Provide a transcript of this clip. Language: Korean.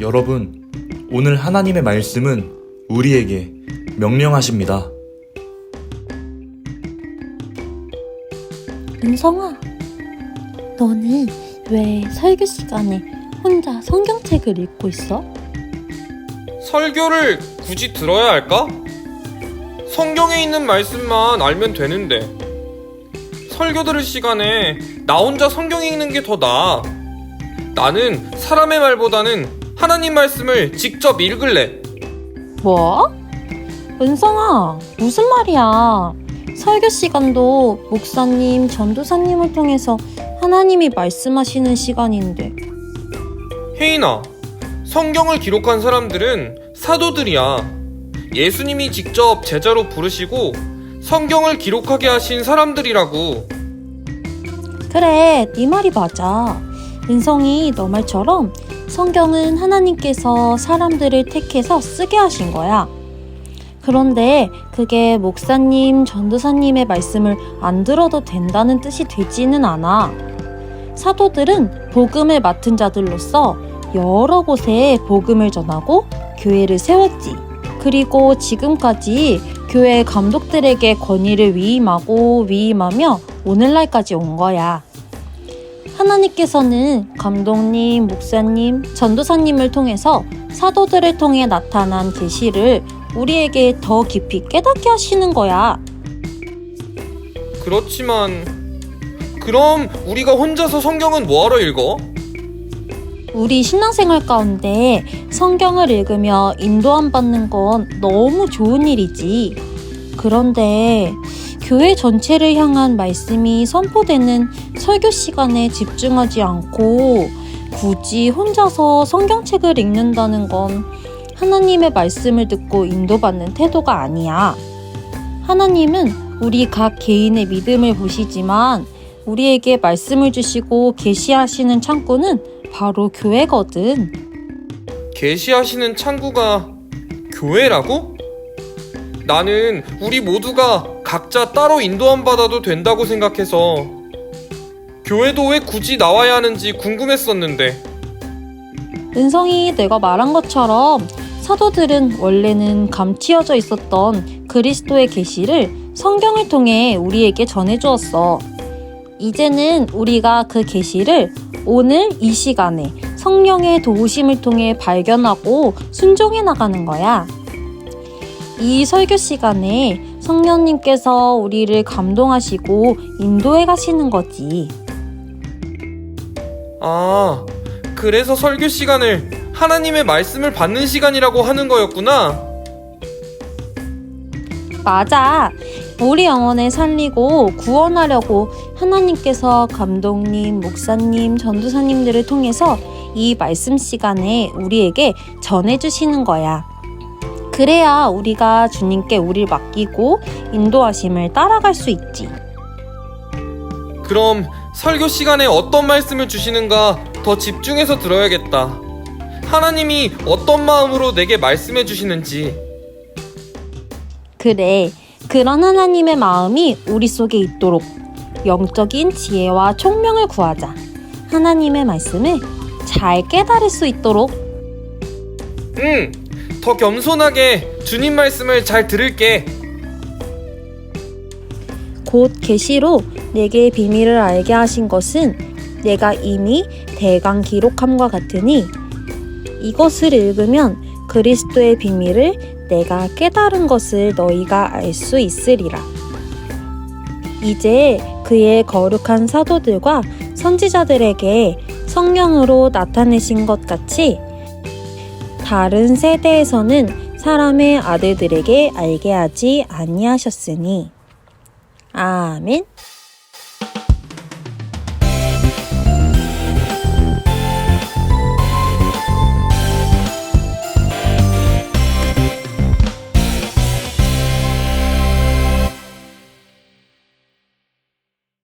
여러분, 오늘 하나님의 말씀은 우리에게 명령하십니다. 은성아, 너는 왜 설교 시간에 혼자 성경책을 읽고 있어? 설교를 굳이 들어야 할까? 성경에 있는 말씀만 알면 되는데. 설교 들을 시간에 나 혼자 성경 읽는 게 더 나아. 나는 사람의 말보다는 하나님 말씀을 직접 읽을래. 뭐? 은성아, 무슨 말이야? 설교 시간도 목사님, 전도사님을 통해서 하나님이 말씀하시는 시간인데. 혜인아, 성경을 기록한 사람들은 사도들이야. 예수님이 직접 제자로 부르시고 성경을 기록하게 하신 사람들이라고. 그래, 네 말이 맞아. 은성이 너 말처럼 성경은 하나님께서 사람들을 택해서 쓰게 하신 거야. 그런데 그게 목사님, 전도사님의 말씀을 안 들어도 된다는 뜻이 되지는 않아. 사도들은 복음을 맡은 자들로서 여러 곳에 복음을 전하고 교회를 세웠지. 그리고 지금까지 교회 감독들에게 권위를 위임하고 위임하며 오늘날까지 온 거야. 하나님께서는 감독님, 목사님, 전도사님을 통해서 사도들을 통해 나타난 계시를 우리에게 더 깊이 깨닫게 하시는 거야. 그렇지만 그럼 우리가 혼자서 성경은 뭐하러 읽어? 우리 신앙생활 가운데 성경을 읽으며 인도함 받는 건 너무 좋은 일이지. 그런데 교회 전체를 향한 말씀이 선포되는 설교 시간에 집중하지 않고 굳이 혼자서 성경책을 읽는다는 건 하나님의 말씀을 듣고 인도받는 태도가 아니야. 하나님은 우리 각 개인의 믿음을 보시지만 우리에게 말씀을 주시고 계시하시는 창구는 바로 교회거든. 계시하시는 창구가 교회라고? 나는 우리 모두가 각자 따로 인도함 받아도 된다고 생각해서 교회도 왜 굳이 나와야 하는지 궁금했었는데 은성이 내가 말한 것처럼 사도들은 원래는 감추어져 있었던 그리스도의 계시를 성경을 통해 우리에게 전해 주었어. 이제는 우리가 그 계시를 오늘 이 시간에 성령의 도우심을 통해 발견하고 순종해 나가는 거야. 이 설교 시간에 성령님께서 우리를 감동하시고 인도해 가시는 거지. 아 그래서 설교 시간을 하나님의 말씀을 받는 시간이라고 하는 거였구나 맞아. 우리 영혼을 살리고 구원하려고 하나님께서 감독님, 목사님, 전도사님들을 통해서 이 말씀 시간에 우리에게 전해주시는 거야. 그래야 우리가 주님께 우리를 맡기고 인도하심을 따라갈 수 있지. 그럼 설교 시간에 어떤 말씀을 주시는가 더 집중해서 들어야겠다 하나님이 어떤 마음으로 내게 말씀해 주시는지 그래. 그런 하나님의 마음이 우리 속에 있도록 영적인 지혜와 총명을 구하자. 하나님의 말씀을 잘 깨달을 수 있도록 응, 더 겸손하게 주님 말씀을 잘 들을게. 곧 계시로 내게 비밀을 알게 하신 것은 내가 이미 대강 기록함과 같으니 이것을 읽으면 그리스도의 비밀을 내가 깨달은 것을 너희가 알 수 있으리라. 이제 그의 거룩한 사도들과 선지자들에게 성령으로 나타내신 것 같이 다른 세대에서는 사람의 아들들에게 알게 하지 아니하셨으니 아멘.